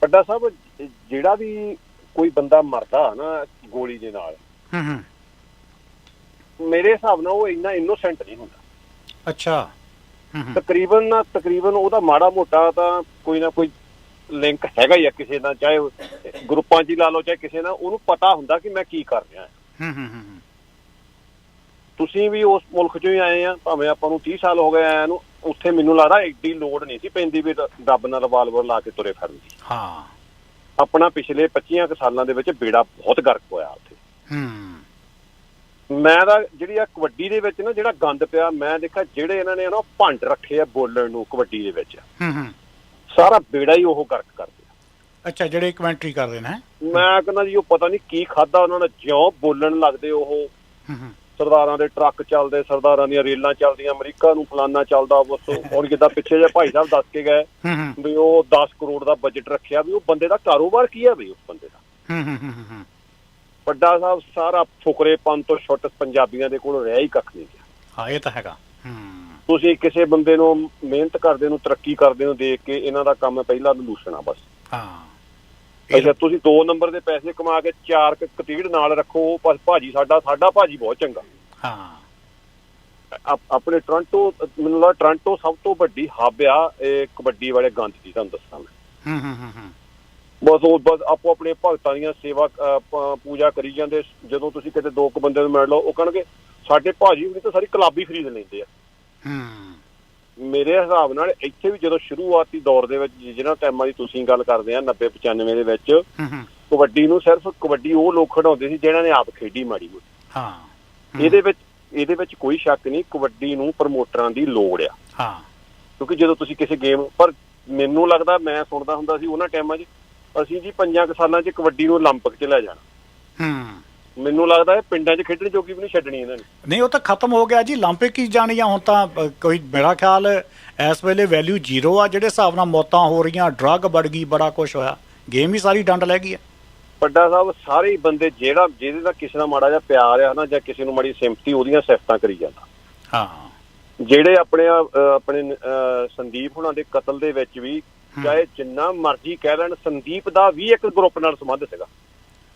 ਪੱਡਾ ਸਾਹਿਬ ਜਿਹੜਾ ਵੀ ਕੋਈ ਬੰਦਾ ਮਰਦਾ ਨਾ ਗੋਲੀ ਦੇ ਨਾਲ ਹੂੰ ਹੂੰ। ਮੇਰੇ ਹਿਸਾਬ ਨਾਲ ਉਹ ਇੰਨਾ ਇਨੋਸੈਂਟ ਨਹੀਂ ਹੁੰਦਾ। ਅੱਛਾ। ਤਕਰੀਬਨ ਨਾ ਤਕਰੀਬਨ ਉਹਦਾ ਮਾੜਾ ਮੋਟਾ ਤਾਂ ਕੋਈ ਨਾ ਕੋਈ ਲਿੰਕ ਹੈਗਾ ਹੀ ਆ ਕਿਸੇ ਨਾਲ ਚਾਹੇ ਗਰੁੱਪਾਂ 'ਚ ਹੀ ਲਾ ਲਓ ਚਾਹੇ ਕਿਸੇ ਨਾਲ ਉਹਨੂੰ ਪਤਾ ਹੁੰਦਾ ਕਿ ਮੈਂ ਕੀ ਕਰ ਰਿਹਾ। ਹੂੰ ਹੂੰ ਹੂੰ ਹੂੰ। ਤੁਸੀਂ ਵੀ ਉਸ ਮੁਲਕ 'ਚੋਂ ਹੀ ਆਏ ਆ ਭਾਵੇਂ ਆਪਾਂ ਨੂੰ 30 ਸਾਲ ਹੋ ਗਏ ਆਇਆਂ ਨੂੰ ਉੱਥੇ ਮੈਨੂੰ ਲੱਗਦਾ ਐਡੀ ਲੋਡ ਨਹੀਂ ਸੀ ਪੈਂਦੀ ਵੀ ਰੱਬ ਨਾਲ ਰਿਵਾਲਵਰ ਲਾ ਕੇ ਤੁਰੇ ਫਿਰਨ ਦੀ। ਹਾਂ। ਆਪਣਾ ਪਿਛਲੇ 25 ਕੁ ਸਾਲਾਂ ਦੇ ਵਿੱਚ ਬੇੜਾ ਬਹੁਤ ਗਰਕ ਹੋਇਆ ਉੱਥੇ। ਹੂੰ। ਮੈਂ ਤਾਂ ਜਿਹੜੀ ਆ ਕਬੱਡੀ ਦੇ ਵਿੱਚ ਨਾ ਜਿਹੜਾ ਗੰਦ ਪਿਆ ਮੈਂ ਦੇਖਿਆ ਜਿਹੜੇ ਇਹਨਾਂ ਨੇ ਨਾ ਭੰਡ ਰੱਖੇ ਆ ਬੋਲਣ ਨੂੰ ਕਬੱਡੀ ਦੇ ਵਿੱਚ। ਹੂੰ ਹੂੰ। ਸਾਰਾ ਬੇੜਾ ਹੀ ਉਹ ਗਰਕ ਕਰਦੇ ਅੱਛਾ ਜਿਹੜੇ ਕਮੈਂਟਰੀ ਕਰਦੇ ਨੇ? ਮੈਂ ਕਹਿੰਦਾ ਜੀ ਉਹ ਪਤਾ ਨਹੀਂ ਕੀ ਖਾਦਾ ਉਹਨਾਂ ਨੇ ਜਿਉਂ ਬੋਲਣ ਲੱਗਦੇ ਉਹ। ਹੂੰ ਹੂੰ। ਸਰਦਾਰਾਂ ਦੇ ਟਰੱਕ ਚੱਲਦੇ ਸਰਦਾਰਾਂ ਦੀਆਂ ਰੇਲਾਂ ਚੱਲਦੀਆਂ ਅਮਰੀਕਾ ਨੂੰ ਫਲਾਨਾ ਚੱਲਦਾ ਬਸ ਹੁਣ ਜਿੱਦਾਂ ਪਿੱਛੇ ਜੇ ਭਾਈ ਸਾਹਿਬ ਦੱਸ ਕੇ ਗਏ ਵੀ ਉਹ 10 ਕਰੋੜ ਦਾ ਬਜਟ ਰੱਖਿਆ ਵੀ ਉਹ ਬੰਦੇ ਦਾ ਕਾਰੋਬਾਰ ਕੀ ਹੈ ਵੀ ਉਸ ਬੰਦੇ ਦਾ? ਵੱਡਾ ਸਾਹਿਬ ਸਾਰਾ ਫੁਕਰੇਪਨ ਤੋਂ ਛੁੱਟ ਪੰਜਾਬੀਆਂ ਦੇ ਕੋਲ ਰਿਹਾ ਹੀ ਕੱਖ ਨਹੀਂ ਗਿਆ। ਹਾਂ ਇਹ ਤਾਂ ਹੈਗਾ। ਤੁਸੀਂ ਕਿਸੇ ਬੰਦੇ ਨੂੰ ਮਿਹਨਤ ਕਰਦੇ ਨੂੰ ਤਰੱਕੀ ਕਰਦੇ ਨੂੰ ਦੇਖ ਕੇ ਇਹਨਾਂ ਦਾ ਕੰਮ ਪਹਿਲਾਂ ਦੂਸ਼ਣਾ ਬਸ। ਹਾਂ। ਅੱਛਾ ਤੁਸੀਂ 2 ਨੰਬਰ ਦੇ ਪੈਸੇ ਕਮਾ ਕੇ ਚਾਰ ਕੁ ਕਤੀੜ ਨਾਲ ਰੱਖੋ ਬਸ ਭਾਜੀ ਸਾਡਾ ਸਾਡਾ ਭਾਜੀ ਬਹੁਤ ਚੰਗਾ। ਹਾਂ। ਆਪ- ਆਪਣੇ ਟੋਰਾਂਟੋ ਮੈਨੂੰ ਲੱਗਦਾ ਟੋਰਾਂਟੋ ਸਭ ਤੋਂ ਵੱਡੀ ਹੱਬ ਆ ਇਹ ਕਬੱਡੀ ਵਾਲੇ ਗੰਦ ਦੀ ਤੁਹਾਨੂੰ ਦੱਸਾਂ ਮੈਂ। ਹੂੰ ਹੂੰ ਹੂੰ ਹੂੰ। ਬਸ ਉਹ ਬਸ ਆਪੋ ਆਪਣੇ ਭਗਤਾਂ ਦੀਆਂ ਸੇਵਾ ਪੂਜਾ ਕਰੀ ਜਾਂਦੇ ਜਦੋਂ ਤੁਸੀਂ ਕਿਤੇ ਦੋ ਕੁ ਬੰਦੇ ਨੂੰ ਮਿਲ ਲਓ ਉਹ ਕਹਿਣਗੇ ਸਾਡੇ ਭਾਜੀ ਵੀ ਤਾਂ ਸਾਰੀ ਕਲਾਬੀ ਖਰੀਦ ਲੈਂਦੇ ਆ। ਹੂੰ। ਮੇਰੇ ਹਿਸਾਬ ਨਾਲ ਇੱਥੇ ਵੀ ਜਦੋਂ ਸ਼ੁਰੂਆਤੀ ਦੌਰ ਦੇ ਵਿੱਚ ਜਿਹਨਾਂ ਟਾਈਮਾਂ ਦੀ ਤੁਸੀਂ ਗੱਲ ਕਰਦੇ ਆ 90 95 ਦੇ ਵਿੱਚ ਹੂੰ ਹੂੰ ਕਬੱਡੀ ਨੂੰ ਸਿਰਫ ਕਬੱਡੀ ਉਹ ਲੋਕ ਖਿਡਾਉਂਦੇ ਸੀ ਜਿਨ੍ਹਾਂ ਨੇ ਆਪ ਖੇਡੀ ਮਾੜੀ ਮੋਟੀ ਹਾਂ ਹੂੰ, ਇਹਦੇ ਵਿੱਚ ਇਹਦੇ ਵਿੱਚ ਕੋਈ ਸ਼ੱਕ ਨਹੀਂ ਕਬੱਡੀ ਨੂੰ ਪ੍ਰਮੋਟਰਾਂ ਦੀ ਲੋੜ ਆ ਹਾਂ ਕਿਉਂਕਿ ਜਦੋਂ ਤੁਸੀਂ ਕਿਸੇ ਗੇਮ ਪਰ ਮੈਨੂੰ ਲੱਗਦਾ ਮੈਂ ਸੁਣਦਾ ਹੁੰਦਾ ਸੀ ਉਹਨਾਂ ਟਾਈਮਾਂ 'ਚ ਅਸੀਂ ਜੀ ਪੰਜਾਂ ਕੁ ਸਾਲਾਂ 'ਚ ਕਬੱਡੀ ਨੂੰ 올림픽 'ਚ ਲੈ ਜਾਣਾ ਹੂੰ ਮੈਨੂੰ ਲੱਗਦਾ ਇਹ ਪਿੰਡਾਂ 'ਚ ਖੇਡਣ ਜੋਗੀ ਵੀ ਨਹੀਂ ਛੱਡਣੀ ਇਹਨਾਂ ਨੇ ਨਹੀਂ ਉਹ ਤਾਂ ਖਤਮ ਹੋ ਗਿਆ ਜੀ 올림픽 ਹੀ ਜਾਣੀ ਆ ਹੁਣ ਤਾਂ ਅ, ਕੋਈ ਮੇਰਾ ਖਿਆਲ ਇਸ ਵੇਲੇ ਵੈਲਿਊ ਜ਼ੀਰੋ ਆ ਜਿਹੜੇ ਹਿਸਾਬ ਨਾਲ ਮੌਤਾਂ ਹੋ ਰਹੀਆਂ ਡਰੱਗ ਵੜ ਗਈ ਬੜਾ ਕੁਝ ਹੋਇਆ ਗੇਮ ਹੀ ਸਾਰੀ ਡੰਡ ਲੈ ਗਈ ਹੈ ਵੱਡਾ ਸਾਹਿਬ ਸਾਰੇ ਹੀ ਬੰਦੇ ਜਿਹੜਾ ਜਿਹਦੇ ਦਾ ਕਿਸੇ ਨਾਲ ਮਾੜਾ ਜਿਹਾ ਪਿਆਰ ਆ ਨਾ ਜਾਂ ਕਿਸੇ ਨੂੰ ਮਾੜੀ ਸਿੰਪਥੀ ਉਹਦੀਆਂ ਸਿਫਤਾਂ ਕਰੀ ਜਾਂਦਾ ਹਾਂ ਜਿਹੜੇ ਆਪਣੇ ਅਹ, ਆਪਣੇ ਅਹ, ਸੰਦੀਪ ਹੁਣਾਂ ਦੇ ਕਤਲ ਦੇ ਵਿੱਚ ਵੀ ਚਾਹੇ ਜਿੰਨਾ ਮਰਜ਼ੀ ਕਹਿ ਲੈਣ ਸੰਦੀਪ ਦਾ ਵੀ ਇੱਕ ਗਰੁੱਪ ਨਾਲ ਸੰਬੰਧ ਸੀਗਾ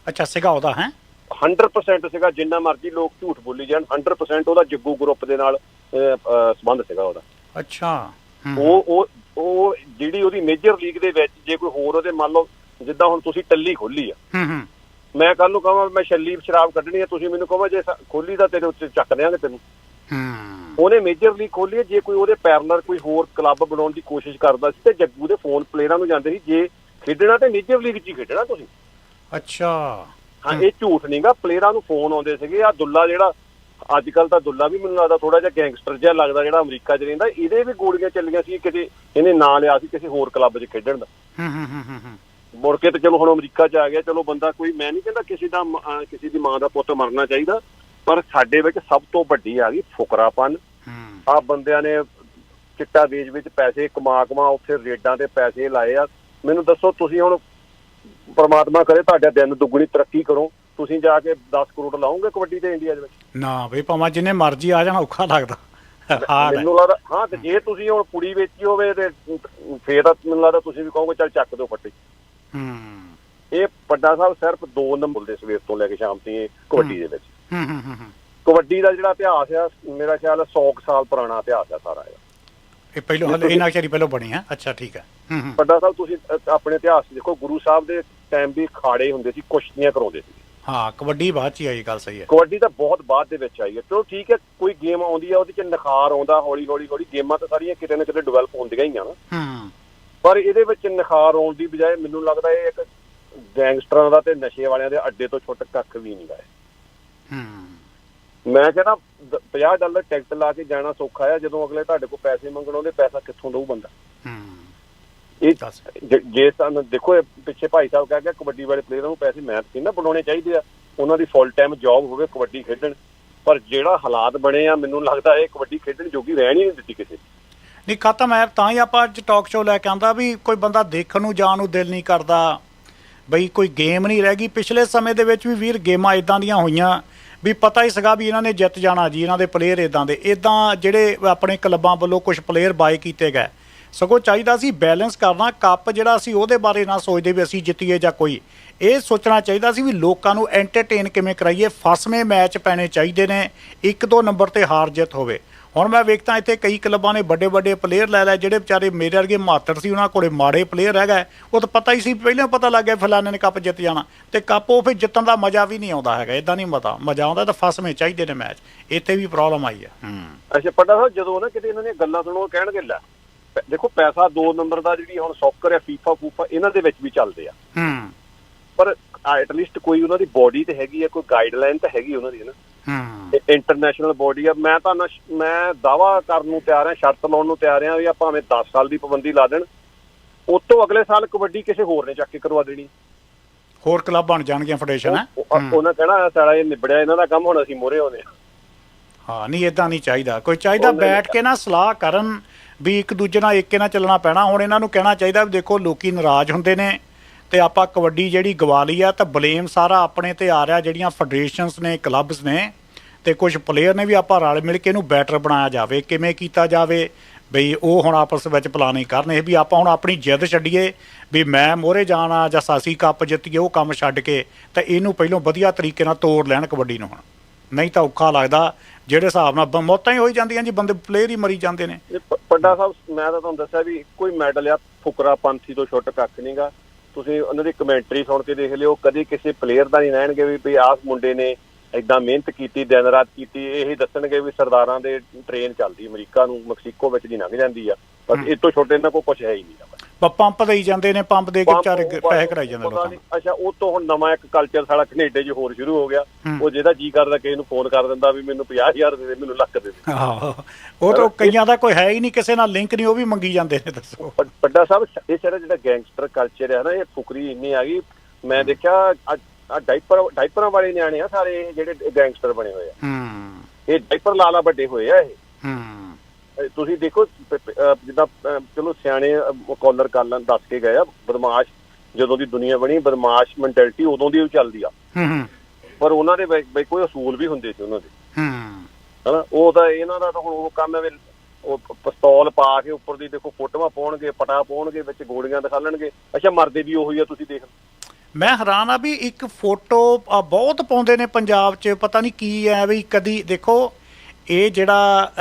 ਅੱਛਾ ਸਿਗਾ ਉਹਦਾ ਹੈ 100% ਸੀਗਾ ਜਿੰਨਾ ਮਰਜ਼ੀ ਲੋਕ ਝੂਠ ਬੋਲੀ ਜਾਣ 100% ਉਹਦਾ ਜੱਗੂ ਗਰੁੱਪ ਦੇ ਨਾਲ ਸੰਬੰਧ ਸੀਗਾ ਉਹਦਾ। ਅੱਛਾ ਹੂੰ, ਉਹ ਉਹ ਉਹ ਜਿਹੜੀ ਉਹਦੀ ਮੇਜਰ ਲੀਗ ਦੇ ਵਿੱਚ ਜੇ ਕੋਈ ਹੋਰ ਉਹਦੇ ਮੰਨ ਲਓ ਜਿੱਦਾਂ ਹੁਣ ਤੁਸੀਂ ਟੱਲੀ ਖੋਲੀ ਆ। ਹੂੰ ਹੂੰ। ਮੈਂ ਕੱਲ ਨੂੰ ਕਹਾਂ ਮੈਂ ਛੱਲੀ ਸ਼ਰਾਬ ਕੱਢਣੀ ਆ ਤੁਸੀਂ ਮੈਨੂੰ ਕਹੋ ਜੇ ਖੋਲੀ ਤਾਂ ਤੇਰੇ ਉੱਤੇ ਚੱਕ ਦਿਆਂਗੇ ਤੈਨੂੰ। ਹੂੰ। ਉਹਨੇ ਮੇਜਰ ਲੀਗ ਖੋਲੀ ਆ, ਜੇ ਕੋਈ ਉਹਦੇ ਪੈਰਲਰ ਕੋਈ ਹੋਰ ਕਲੱਬ ਬਣਾਉਣ ਦੀ ਕੋਸ਼ਿਸ਼ ਕਰਦਾ ਸੀ ਤੇ ਜੱਗੂ ਦੇ ਫੋਨ ਪਲੇਅਰਾਂ ਨੂੰ ਜਾਂਦੇ ਸੀ ਜੇ ਖੇਡਣਾ ਤੇ ਮੇਜਰ ਲੀਗ 'ਚ ਹੀ ਖੇਡਣਾ ਤੁਸੀਂ। ਅੱਛਾ। ਹਾਂ ਇਹ ਝੂਠ ਨਹੀਂਗਾ ਪਲੇਅਰਾਂ ਨੂੰ ਫੋਨ ਆਉਂਦੇ ਸੀਗੇ ਆ ਦੁੱਲਾ ਜਿਹੜਾ ਅੱਜ ਕੱਲ ਤਾਂ ਦੁੱਲਾ ਵੀ ਮੈਨੂੰ ਲੱਗਦਾ ਥੋੜਾ ਜਿਹਾ ਗੈਂਗਸਟਰ ਜਿਹਾ ਲੱਗਦਾ ਜਿਹੜਾ ਅਮਰੀਕਾ 'ਚ ਰਹਿੰਦਾ ਇਹਦੇ ਵੀ ਗੋਲੀਆਂ ਚੱਲੀਆਂ ਸੀ ਕਿਤੇ ਇਹਨੇ ਨਾਂ ਲਿਆ ਸੀ ਕਿਸੇ ਹੋਰ ਕਲੱਬ 'ਚ ਖੇਡਣ ਦਾ। ਹੂੰ ਹੂੰ ਹੂੰ ਮੁੜ ਕੇ ਤੇ ਚਲੋ ਹੁਣ ਅਮਰੀਕਾ 'ਚ ਆ ਗਿਆ ਚਲੋ ਬੰਦਾ ਕੋਈ ਮੈਂ ਨਹੀਂ ਕਹਿੰਦਾ ਕਿਸੇ ਦਾ ਕਿਸੇ ਦੀ ਮਾਂ ਦਾ ਪੁੱਤ ਮਰਨਾ ਚਾਹੀਦਾ ਪਰ ਸਾਡੇ ਵਿੱਚ ਸਭ ਤੋਂ ਵੱਡੀ ਆ ਗਈ ਫੁਕਰਾਪਨ। ਹੂੰ। ਆ ਬੰਦਿਆਂ ਨੇ ਚਿੱਟਾ ਵੇਚ ਵਿੱਚ ਪੈਸੇ ਕਮਾ ਕਮਾ ਉੱਥੇ ਰੇਡਾਂ ਤੇ ਪੈਸੇ ਲਾਏ ਆ। ਮੈਨੂੰ ਦੱਸੋ ਤੁਸੀਂ ਹੁਣ ਪ੍ਰਮਾਤਮਾ ਕਰੇ ਤੁਹਾਡਾ ਦਿਨ ਦੁੱਗਣੀ ਤਰੱਕੀ ਕਰੋ। ਤੁਸੀਂ ਜਾ ਕੇ 10 ਕਰੋੜ ਲਾਓਗੇ ਕਬੱਡੀ ਤੇ ਇੰਡੀਆ ਦੇ ਵਿੱਚ? ਨਾ ਬਈ ਭਾਵੇਂ ਜਿੰਨੇ ਮਰਜ਼ੀ ਆ ਜਾਣ ਔਖਾ ਲੱਗਦਾ। ਹੈ ਮੈਨੂੰ ਲੱਗਦਾ ਹਾਂ ਤੇ ਜੇ ਤੁਸੀਂ ਹੁਣ ਕੁੜੀ ਵੇਚੀ ਹੋਵੇ ਤੇ ਫੇਰ ਤਾਂ ਮੈਨੂੰ ਲੱਗਦਾ ਤੁਸੀਂ ਵੀ ਕਹੋਗੇ ਚੱਲ ਚੱਕ ਦਿਓ ਫੱਟੀ। ਹੂੰ। ਇਹ ਵੱਡਾ ਸਾਹਿਬ ਸਿਰਫ ਦੋ ਨੰਬਰ ਦੇ ਸਵੇਰ ਤੋਂ ਲੈ ਕੇ ਸ਼ਾਮ ਇਹ ਕਬੱਡੀ ਦੇ ਵਿੱਚ। ਹੂੰ। ਹੂੰ ਹੂੰ ਹੂੰ। ਕਬੱਡੀ ਦਾ ਜਿਹੜਾ ਇਤਿਹਾਸ ਆ ਮੇਰਾ ਖਿਆਲ 100 ਸਾਲ ਪੁਰਾਣਾ ਇਤਿਹਾਸ ਆ ਸਾਰਾ ਇਹ ਇਹ ਪਹਿਲੋਂ ਹਲੇ ਇਹਨਾਂ ਚਿਰ ਪਹਿਲੋਂ ਬਣੀ ਹੈ ਅੱਛਾ ਠੀਕ ਹੈ ਹੂੰ ਹੂੰ। ਵੱਡਾ ਸਾਹਿਬ ਤੁਸੀਂ ਅ- ਆਪਣੇ ਇਤਿਹਾਸ 'ਚ ਦੇਖੋ ਗੁਰੂ ਸਾਹਿਬ ਦੇ ਟਾਈਮ ਵੀ ਖਾੜੇ ਹੁੰਦੇ ਸੀ ਕੁਸ਼ਤੀਆਂ ਕਰਾਉਂਦੇ ਸੀ। ਹਾਂ ਕਬੱਡੀ ਬਾਅਦ ਚ ਹੀ ਆਈ ਗੱਲ ਸਹੀ ਹੈ ਕਬੱਡੀ ਤਾਂ ਬਹੁਤ ਬਾਅਦ ਦੇ ਵਿੱਚ ਆਈ ਹੈ ਚਲੋ ਠੀਕ ਹੈ ਕੋਈ ਗੇਮ ਆਉਂਦੀ ਆ ਉਹਦੇ 'ਚ ਨਿਖਾਰ ਆਉਂਦਾ ਹੌਲੀ ਹੌਲੀ ਹੌਲੀ। ਗੇਮਾਂ ਤਾਂ ਸਾਰੀਆਂ ਕਿਤੇ ਨਾ ਕਿਤੇ ਡਿਵੈਲਪ ਹੁੰਦੀਆਂ ਹੀ ਆ ਨਾ। ਹੂੰ। ਪਰ ਇਹਦੇ ਵਿੱਚ ਨਿਖਾਰ ਆਉਣ ਦੀ ਬਜਾਏ ਮੈਨੂੰ ਲੱਗਦਾ ਇਹ ਇੱਕ ਗੈਂਗਸਟਰਾਂ ਦਾ ਤੇ ਨਸ਼ੇ ਵਾਲਿਆਂ ਦੇ ਅੱਡੇ ਤੋਂ ਛੁੱਟ ਕੱਖ ਵੀ ਨਹੀਂ ਗਾ ਇਹ। ਹੂੰ। ਮੈਂ ਕਹਿੰਦਾ 50 ਡਾਲਰ ਟਿਕਟ ਲਾ ਕੇ ਜਾਣਾ ਸੌਖਾ ਆ ਜਦੋਂ ਅਗਲੇ ਤੁਹਾਡੇ ਕੋਲ ਪੈਸੇ ਮੰਗਣ ਆਉਂਦੇ ਪੈਸਾ ਕਿੱਥੋਂ ਦਊ ਬੰਦਾ? ਹੂੰ। ਇਹ ਜ- ਸਾਨੂੰ ਦੇਖੋ ਪਿੱਛੇ ਭਾਈ ਸਾਹਿਬ ਕਹਿ ਗਿਆ ਕਬੱਡੀ ਵਾਲੇ ਪਲੇਅਰਾਂ ਨੂੰ ਪੈਸੇ ਮੈਂ ਤਾਂ ਕਹਿੰਦਾ ਬਣਾਉਣੇ ਚਾਹੀਦੇ ਆ। ਉਹਨਾਂ ਦੀ ਫੁੱਲ ਟਾਈਮ ਜੌਬ ਹੋਵੇ ਕਬੱਡੀ ਖੇਡਣ। ਪਰ ਜਿਹੜਾ ਹਾਲਾਤ ਬਣੇ ਆ ਮੈਨੂੰ ਲੱਗਦਾ ਇਹ ਕਬੱਡੀ ਖੇਡਣ ਜੋਗੀ ਰਹਿਣ ਹੀ ਨਹੀਂ ਦਿੱਤੀ ਕਿਸੇ। ਨਹੀਂ ਖਤਮ ਹੈ। ਤਾਂ ਹੀ ਆਪਾਂ ਅੱਜ ਟਾਕ ਸ਼ੋਅ ਲੈ ਕੇ ਆਂਦਾ ਵੀ ਕੋਈ ਬੰਦਾ ਦੇਖਣ ਨੂੰ ਜਾਣ ਨੂੰ ਦਿਲ ਨਹੀਂ ਕਰਦਾ। ਬਈ ਕੋਈ ਗੇਮ ਨਹੀਂ ਰਹਿ ਗਈ। ਪਿਛਲੇ ਸਮੇਂ ਦੇ ਵਿੱਚ ਵੀ ਵੀਰ ਗੇਮਾਂ ਇਦਾਂ ਦੀਆਂ ਹੋਈਆਂ। ਵੀ ਪਤਾ ਹੀ ਸੀਗਾ ਵੀ ਇਹਨਾਂ ਨੇ ਜਿੱਤ ਜਾਣਾ ਜੀ, ਇਹਨਾਂ ਦੇ ਪਲੇਅਰ ਇਦਾਂ ਦੇ। ਇਦਾਂ ਜਿਹੜੇ ਆਪਣੇ ਕਲੱਬਾਂ ਵੱਲੋਂ ਕੁਝ ਪਲੇਅਰ ਬਾਏ ਕੀਤੇ ਗਏ। ਸਗੋਂ ਚਾਹੀਦਾ ਸੀ ਬੈਲੈਂਸ ਕਰਨਾ ਕੱਪ ਜਿਹੜਾ ਅਸੀਂ ਉਹਦੇ ਬਾਰੇ ਨਾ ਸੋਚਦੇ ਵੀ ਅਸੀਂ ਜਿੱਤੀਏ ਜਾਂ ਕੋਈ। ਇਹ ਸੋਚਣਾ ਚਾਹੀਦਾ ਸੀ ਵੀ ਲੋਕਾਂ ਨੂੰ ਐਂਟਰਟੇਨ ਕਿਵੇਂ ਕਰਾਈਏ, ਫਸਵੇਂ ਮੈਚ ਪੈਣੇ ਚਾਹੀਦੇ ਨੇ, ਇੱਕ ਦੋ ਨੰਬਰ ਤੇ ਹਾਰ ਜਿੱਤ ਹੋਵੇ। ਹੁਣ ਮੈਂ ਵੇਖਦਾ ਇੱਥੇ ਕਈ ਕਲੱਬਾਂ ਨੇ ਵੱਡੇ ਵੱਡੇ ਪਲੇਅਰ ਲੈ ਲੈ ਜਿਹੜੇ ਵਿਚਾਰੇ ਮੇਰੇ ਵਰਗੇ ਮਾਤਰ ਸੀ ਉਹਨਾਂ ਕੋਲੇ ਮਾੜੇ ਪਲੇਅਰ ਹੈਗਾ ਉਹ ਤਾਂ ਪਤਾ ਹੀ ਸੀ ਪਹਿਲਾਂ ਪਤਾ ਲੱਗ ਗਿਆ ਫਲਾਣੇ ਨੇ ਕੱਪ ਜਿੱਤ ਜਾਣਾ। ਤੇ ਕੱਪ ਉਹ ਫਿਰ ਜਿੱਤਣ ਦਾ ਮਜ਼ਾ ਵੀ ਨਹੀਂ ਆਉਂਦਾ ਹੈਗਾ ਇਦਾਂ ਨਹੀਂ ਮਤਾ ਮਜ਼ਾ ਆਉਂਦਾ ਤਾਂ ਫਸਵੇਂ ਚਾਹੀਦੇ ਨੇ ਮੈਚ ਇੱਥੇ ਵੀ ਪ੍ਰੋਬਲਮ ਆਈ ਹੈ। ਹੂੰ। ਅੱਛਾ ਪੱਡਾ ਸਾਹਿਬ ਜਦੋਂ ਨਾ ਕਿਤੇ ਇਹਨਾਂ ਦੀਆਂ ਗੱਲਾਂ ਸੁਣੋ ਕਹਿਣਗੇ ਲੈ ਦੇਖੋ ਪੈਸਾ ਦੋ ਨੰਬਰ ਦਾ ਜਿਹੜੀ ਹੁਣ ਸੌਕਰ ਹੈ ਫੀਫਾ ਫੂਫਾ ਇਹਨਾਂ ਦੇ ਵਿੱਚ ਵੀ ਚੱਲਦੇ ਆ। ਹੂੰ। ਪਰ ਐਟਲੀਸਟ ਕੋਈ ਉਹਨਾਂ ਦੀ ਬੋਡੀ ਤੇ ਹੈਗੀ ਆ ਕੋਈ ਗਾਈਡਲਾਈਨ ਤਾਂ ਹੈਗੀ ਉਹਨਾਂ ਦੀ ਨਾ? ਹੂੰ। ਇੰਟਰਨੈਸ਼ਨਲ ਬੋਡੀ ਆ। ਮੈਂ ਤਾਂ ਮੈਂ ਦਾਵਾ ਕਰਨ ਨੂੰ ਤਿਆਰ ਹਾਂ ਸ਼ਰਤ ਲਾਉਣ ਨੂੰ ਤਿਆਰ ਹਾਂ ਵੀ ਆ ਭਾਵੇਂ 10 ਸਾਲ ਦੀ ਪਾਬੰਦੀ ਲਾ ਦੇਣ। ਉਸ ਤੋਂ ਅਗਲੇ ਸਾਲ ਕਬੱਡੀ ਕਿਸੇ ਹੋਰ ਨੇ ਚੱਕ ਕੇ ਕਰਵਾ ਦੇਣੀ। ਹੋਰ ਕਲੱਬ ਬਣ ਜਾਣਗੀਆਂ ਫੈਡਰੇਸ਼ਨ ਹੈ? ਉਹ- ਉਹ- ਉਹਨਾਂ ਕਹਿਣਾ ਸਾਲਾ ਇਹ ਨਿਬੜਿਆ ਇਹਨਾਂ ਦਾ ਕੰਮ ਹੁਣ ਅਸੀਂ ਮੋਰੇ ਆਉਂਦੇ ਹਾਂ। ਹਾਂ ਨਹੀਂ ਇਦਾਂ ਨਹੀਂ ਚਾਹੀਦਾ। ਕੋਈ ਚਾਹੀਦਾ ਬੈਠ ਕੇ ਨਾ ਸਲਾਹ ਕਰਨ ਵੀ ਇੱਕ ਦੂਜੇ ਨਾਲ ਏਕੇ ਨਾਲ ਚੱਲਣਾ ਪੈਣਾ। ਹੁਣ ਇਹਨਾਂ ਨੂੰ ਕਹਿਣਾ ਚਾਹੀਦਾ ਵੀ ਦੇਖੋ ਲੋਕੀ ਨਾਰਾਜ਼ ਹੁੰਦੇ ਨੇ। ਤੇ ਆਪਾਂ ਕਬੱਡੀ ਜਿਹੜੀ ਗਵਾ ਲਈ ਆ, ਤਾਂ ਬਲੇਮ ਸਾਰਾ ਆਪਣੇ ਤੇ ਆ ਰਿਹਾ ਜਿਹੜੀਆਂ ਫੈਡਰੇਸ਼ਨਸ ਨੇ ਕਲੱਬਸ ਨੇ। ਤੇ ਕੁਝ ਪਲੇਅਰ ਨੇ ਵੀ ਆਪਾਂ ਰਲ ਮਿਲ ਕੇ ਇਹਨੂੰ ਬੈਟਰ ਬਣਾਇਆ ਜਾਵੇ, ਕਿਵੇਂ ਕੀਤਾ ਜਾਵੇ, ਬਈ ਉਹ ਹੁਣ ਆਪਸ ਵਿੱਚ ਪਲਾਨਿੰਗ ਕਰਨ। ਇਹ ਵੀ ਆਪਾਂ ਹੁਣ ਆਪਣੀ ਜਿੱਦ ਛੱਡੀਏ ਵੀ ਮੈਂ ਮੋਹਰੇ ਜਾਣਾ ਜਾਂ ਸਾਸੀ ਕੱਪ ਜਿੱਤੀਏ, ਉਹ ਕੰਮ ਛੱਡ ਕੇ, ਤਾਂ ਇਹਨੂੰ ਪਹਿਲਾਂ ਵਧੀਆ ਤਰੀਕੇ ਨਾਲ ਤੋੜ ਲੈਣ ਕਬੱਡੀ ਨੂੰ ਹੁਣ। ਨਹੀਂ ਤਾਂ ਔਖਾ ਲੱਗਦਾ, ਜਿਹੜੇ ਹਿਸਾਬ ਨਾਲ ਮੌਤਾਂ ਹੀ ਹੋਈ ਜਾਂਦੀਆਂ ਜੀ, ਬੰਦੇ ਪਲੇਅਰ ਹੀ ਮਰੀ ਜਾਂਦੇ ਨੇ। ਪੱਡਾ ਸਾਹਿਬ, ਮੈਂ ਤਾਂ ਤੁਹਾਨੂੰ ਦੱਸਿਆ ਵੀ ਕੋਈ ਮੈਡਲ ਆ, ਫੁਕਰਾ ਪੰਥੀ ਤੋਂ ਛੁੱਟ ਕੱਖ ਨਹੀਂਗਾ ਤੁਸੀਂ ਉਹਨਾਂ ਦੀ ਕਮੈਂਟਰੀ ਸੁਣ ਕੇ ਦੇਖ ਲਿਓ ਕਦੇ ਕਿਸੇ ਪਲੇਅਰ ਦਾ ਨਹੀਂ ਰਹਿਣਗੇ ਵੀ ਵੀ ਆਹ ਮੁੰਡੇ ਨੇ ਇਦਾਂ ਮਿਹਨਤ ਕੀਤੀ ਦਿਨ ਰਾਤ ਕੀਤੀ ਇਹ ਦੱਸਣਗੇ ਵੀ ਸਰਦਾਰਾਂ ਦੇ ਟ੍ਰੇਨ ਚੱਲਦੀ ਅਮਰੀਕਾ ਨੂੰ ਮੈਕਸੀਕੋ ਵਿੱਚ ਦੀ ਲੰਘ ਜਾਂਦੀ ਆ ਬਸ ਹੂੰ। ਇਹ ਤੋਂ ਛੋਟੇ ਇਹਨਾਂ ਕੋਲ ਕੁਝ ਹੈ ਹੀ ਨਹੀਂ ਬ ਪੰਪ ਦੇਈ ਜਾਂਦੇ ਨੇ ਪੰਪ ਦੇ ਕੇ ਵਿਚਾਰੇ ਪੈਸੇ ਕਰਾਈ ਜਾਂਦੇ ਪਤਾ ਲੋਕਾਂ ਨੂੰ। ਅੱਛਾ ਉਹ ਤੋਂ ਹੁਣ ਨਵਾਂ ਇੱਕ ਕਲਚਰ ਸਾਡਾ ਕੈਨੇਡਾ 'ਚ ਹੋਰ ਸ਼ੁਰੂ ਹੋ ਗਿਆ। ਹੂੰ। ਉਹ ਜਿਹਦਾ ਜੀ ਕਰਦਾ ਕਿਸੇ ਨੂੰ ਫੋਨ ਕਰ ਦਿੰਦਾ ਵੀ ਮੈਨੂੰ 50000 ਦੇ ਦੇ ਮੈਨੂੰ ਲੱਖ ਦੇ ਦੇ। ਆਹੋ ਉਹ ਤਾਂ ਕਈਆਂ ਦਾ ਕੋਈ ਹੈ ਹੀ ਨਹੀਂ ਕਿਸੇ ਨਾਲ ਲਿੰਕ ਨਹੀਂ ਉਹ ਵੀ ਮੰਗੀ ਜਾਂਦੇ ਨੇ ਦੱਸੋ। ਪ- ਵੱਡਾ ਸਾਹਿਬ ਇਹ ਸਾਰਾ ਜਿਹੜਾ ਗੈਂਗਸਟਰ ਕਲਚਰ ਹੈ ਨਾ ਇਹ ਫੁਕਰੀ ਇੰਨੀ ਆ ਗਈ। ਮੈਂ ਦੇਖਿਆ ਆ ਡਾਈਪਰ ਡਾਈਪਰਾਂ ਵਾਲੇ ਨਿਆਣੇ ਆ ਸਾਰੇ ਇਹ ਜਿਹੜੇ ਗੈਂਗਸਟਰ ਬਣੇ ਹੋਏ ਆ। ਹੂੰ। ਇਹ ਡਾਈਪਰ ਲਾਲਾ ਵੱਡੇ ਹੋਏ ਆ ਇਹ। ਹੂੰ। ਤੁਸੀਂ ਦੇਖੋ ਜਿੱਦਾਂ ਚਲੋ ਸਿਆਣੇ ਕਾਲਰ ਕਰ ਲੈਣ ਦੱਸ ਕੇ ਗਏ ਆ ਬਦਮਾਸ਼ ਜਦੋਂ ਦੀ ਦੁਨੀਆ ਬਣੀ ਬਦਮਾਸ਼ ਮੈਂਟੈਲਿਟੀ ਉਦੋਂ ਦੀ ਚੱਲਦੀ ਆ। ਹੂੰ ਪਰ ਉਹਨਾਂ ਦੇ ਬਈ ਕੋਈ ਅਸੂਲ ਵੀ ਹੁੰਦੇ ਸੀ ਉਹਨਾਂ ਦੇ। ਹੂੰ। ਹਨਾ ਉਹ ਤਾਂ ਇਹਨਾਂ ਦਾ ਤਾਂ ਹੁਣ ਉਹ ਕੰਮ ਹੈ ਉਹ ਪਿਸਤੌਲ ਪਾ ਕੇ ਉੱਪਰ ਦੀ ਦੇਖੋ ਫੋਟੋਆਂ ਪਾਉਣਗੇ ਪਟਾ ਪਾਉਣਗੇ ਵਿੱਚ ਗੋਲੀਆਂ ਦਿਖਾ ਲੈਣਗੇ। ਅੱਛਾ ਮਰਦੇ ਵੀ ਉਹੀ ਆ ਤੁਸੀਂ ਦੇਖ। ਮੈਂ ਹੈਰਾਨ ਆ ਵੀ ਇੱਕ ਫੋਟੋ ਬਹੁਤ ਪਾਉਂਦੇ ਨੇ ਪੰਜਾਬ 'ਚ ਪਤਾ ਨਹੀਂ ਕੀ ਹੈ ਵੀ ਕਦੀ ਦੇਖੋ ਇਹ ਜਿਹੜਾ